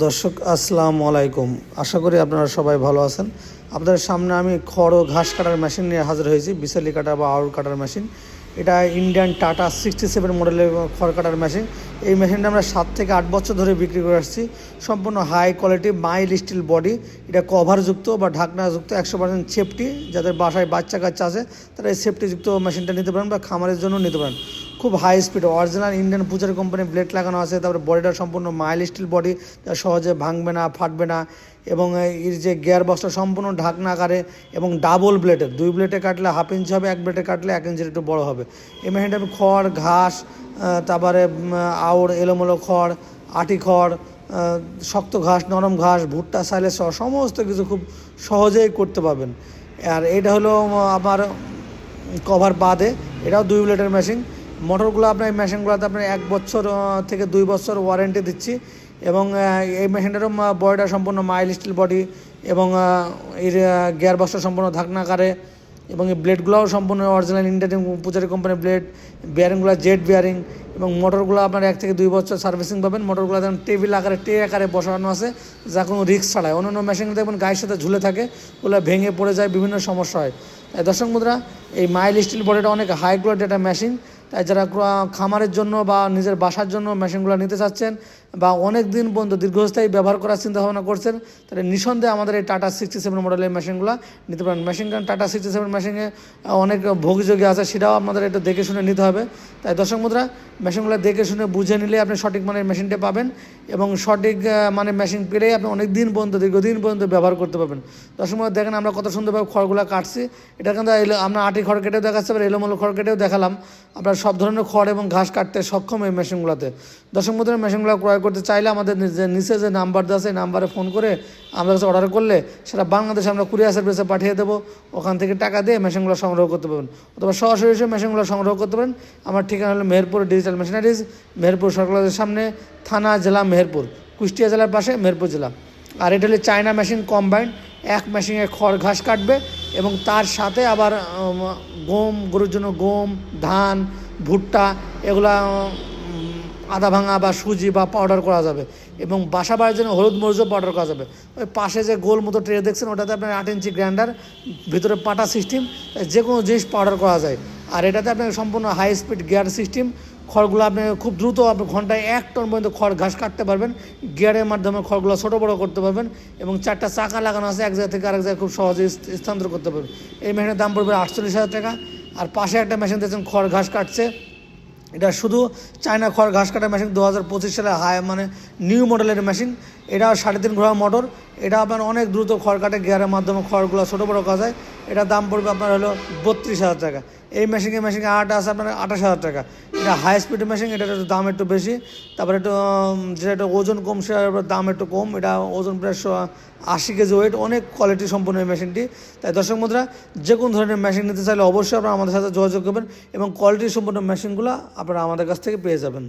দর্শক, আসসালাম আলাইকুম। আশা করি আপনারা সবাই ভালো আছেন। আপনাদের সামনে আমি খড় ও ঘাস কাটার মেশিন নিয়ে হাজির হয়েছি বিশালি কাটা বা আউর কাটার মেশিন। এটা ইন্ডিয়ান টাটা সিক্সটি সেভেন মডেলের খড় কাটার মেশিন এই মেশিনটা আমরা সাত থেকে আট বছর ধরে বিক্রি করে আসছি। সম্পূর্ণ high quality mild steel body এটা কভারযুক্ত বা ঢাকনাযুক্ত একশো পার্সেন্ট সেফটি যাদের বাসায় বাচ্চা কাচ্চা আছে, তারা এই সেফটিযুক্ত মেশিনটা নিতে পারেন বা খামারের জন্য নিতে পারেন। খুব high speed original Indian Pujari company blade লাগানো আছে। তারপরে বডিটা সম্পূর্ণ মাইল স্টিল বডি যা সহজে ভাঙবে না, ফাটবে না। এবং এর যে গিয়ার বক্সটা সম্পূর্ণ ঢাকনা আকারে এবং ডাবল ব্লেডের দুই ব্লেডে কাটলে হাফ ইঞ্চি হবে, এক ব্লেডে কাটলে এক ইঞ্চির একটু বড় হবে। এই মেশিনটা আমি খড়, ঘাস তারপরে আউড় এলোমেলো খড়, আটি খড় শক্ত ঘাস, নরম ঘাস, ভুট্টা সাইলে সহ সমস্ত কিছু খুব সহজেই করতে পারবেন। আর এটা হলো আমার কভার বাদে, এটাও দুই ব্লেডের মেশিন মোটরগুলো আপনার এই মেশিনগুলোতে আপনার এক বছর থেকে দুই বছর ওয়ারেন্টি দিচ্ছি এবং এই মেশিনটারও বডিটা সম্পূর্ণ মাইল স্টিল বডি এবং এর গিয়ার বক্সটা সম্পূর্ণ ঢাকনাকারে এবং এই ব্লেডগুলোও সম্পূর্ণ অরিজিনাল ইন্ডিয়ান পূজারি কোম্পানির ব্লেড বিয়ারিংগুলো জেট বিয়ারিং এবং মোটরগুলো আপনার এক থেকে দুই বছর সার্ভিসিং পাবেন। মোটরগুলো দেখুন টেবিল আকারে টে আকারে বসানো আছে, যা কোনো রিস্ক ছাড়াই। অন্যান্য মেশিন দেখবেন গায়ের সাথে ঝুলে থাকে, ওগুলো ভেঙে পড়ে যায়, বিভিন্ন সমস্যা হয়। দর্শক মুদ্রা, এই মাইল স্টিল বডিটা অনেক হাই কোয়ালিটি একটা মেশিন তাই যারা খামারের জন্য বা নিজের বাসার জন্য মেশিনগুলো নিতে চাচ্ছেন বা অনেক দিন পর্যন্ত দীর্ঘস্থায়ী ব্যবহার করার চিন্তা ভাবনা করছেন, তাহলে নিঃসন্দেহে আমাদের এই টাটা সিক্সটি সেভেন মডেলের মেশিনগুলো নিতে পারেন। Machine gun tata sixty seven মেশিনে অনেক ভোগযোগী আছে, সেটাও আপনাদের একটু দেখে শুনে নিতে হবে। তাই দর্শক মুদ্রা মেশিনগুলো দেখে শুনে বুঝে নিলে আপনি সঠিক মানের মেশিনটা পাবেন এবং সঠিক মানের মেশিন পেলেই আপনি অনেক দিন পর্যন্ত, দীর্ঘদিন পর্যন্ত ব্যবহার করতে পারবেন। দর্শক মুদ্রা, দেখেন আমরা কত সুন্দরভাবে খড়গুলো কাটছি। এটা কিন্তু আমরা আটি খড় কেটেও দেখাচ্ছি, আবার এলোমেলো খড় কেটেও দেখালাম। আপনার সব ধরনের খড় এবং ঘাস কাটতে সক্ষম এই মেশিনগুলোতে। দশম মুদ্রা মেশিনগুলো ক্রয় করতে চাইলে আমাদের যে নিচে যে নাম্বার দেওয়া আছে নাম্বারে ফোন করে আমাদের কাছে অর্ডার করলে সেটা বাংলাদেশে আমরা কুরিয়ার সার্ভিসে পাঠিয়ে দেবো। ওখান থেকে টাকা দিয়ে মেশিনগুলো সংগ্রহ করতে পারবেন। অথবা সরাসরি এসে মেশিনগুলো সংগ্রহ করতে পারেন। আমার ঠিকানা হলো মেহেরপুর ডিজিটাল মেশিনারিজ, মেহেরপুর সরকারের সামনে, থানা জেলা মেহেরপুর, কুষ্টিয়া জেলার পাশে মেহেরপুর জেলা। আর এটা হলো চায়না মেশিন কম্বাইন্ড এক মেশিনে খড় ঘাস কাটবে এবং তার সাথে আবার গম, গরুর জন্য গম, ধান, ভুট্টা, এগুলা আদা ভাঙা বা সুজি বা পাউডার করা যাবে। এবং বাসা বাড়ির জন্য হলুদ মরিচও পাউডার করা যাবে। ওই পাশে যে গোল মতো ট্রে দেখছেন, ওটাতে আপনার আট ইঞ্চি গ্রাইন্ডার ভিতরে পাটা সিস্টেম যে কোনো জিনিস পাউডার করা যায়। আর এটাতে আপনার সম্পূর্ণ হাই স্পিড গিয়ার সিস্টেম খড়গুলো আপনি খুব দ্রুত আপনি ঘন্টায় এক টন পর্যন্ত খড়, ঘাস কাটতে পারবেন। গিয়ারের মাধ্যমে খড়গুলো ছোটো বড়ো করতে পারবেন এবং চারটা চাকা লাগানো আছে, এক জায়গা থেকে আরেক জায়গায় খুব সহজে স্থানান্তর করতে পারবেন। এই মেশিনের দাম পড়বে আটচল্লিশ হাজার টাকা। আর পাশে একটা মেশিন দেখছেন, খড়, ঘাস কাটছে। এটা শুধু চায়না খড়, ঘাস কাটা মেশিন দু হাজার পঁচিশ সালে হাই মানে নিউ মডেলের মেশিন। এটা সাড়ে তিন ঘোড়া মোটর। এটা আপনার অনেক দ্রুত খড় কাটে, গিয়ারের মাধ্যমে খড়গুলো ছোটো বড়ো কাজ হয় এটা দাম পড়বে আপনার হলো বত্রিশ হাজার টাকা। এই মেশিনে মেশিনে আট আছে আপনার আঠাশ হাজার টাকা। এটা হাই স্পিড মেশিন এটার একটু দাম একটু বেশি। তারপরে একটু যেটা একটু ওজন কম, সেটার দাম একটু কম। এটা ওজন প্রায় আশি কেজি ওয়েট অনেক কোয়ালিটি সম্পন্ন এই মেশিনটি তাই দর্শক মুদ্রা যে কোনো ধরনের মেশিন নিতে চাইলে অবশ্যই আপনারা আমাদের সাথে যোগাযোগ করবেন এবং কোয়ালিটি সম্পন্ন মেশিনগুলো আপনারা আমাদের কাছ থেকে পেয়ে যাবেন।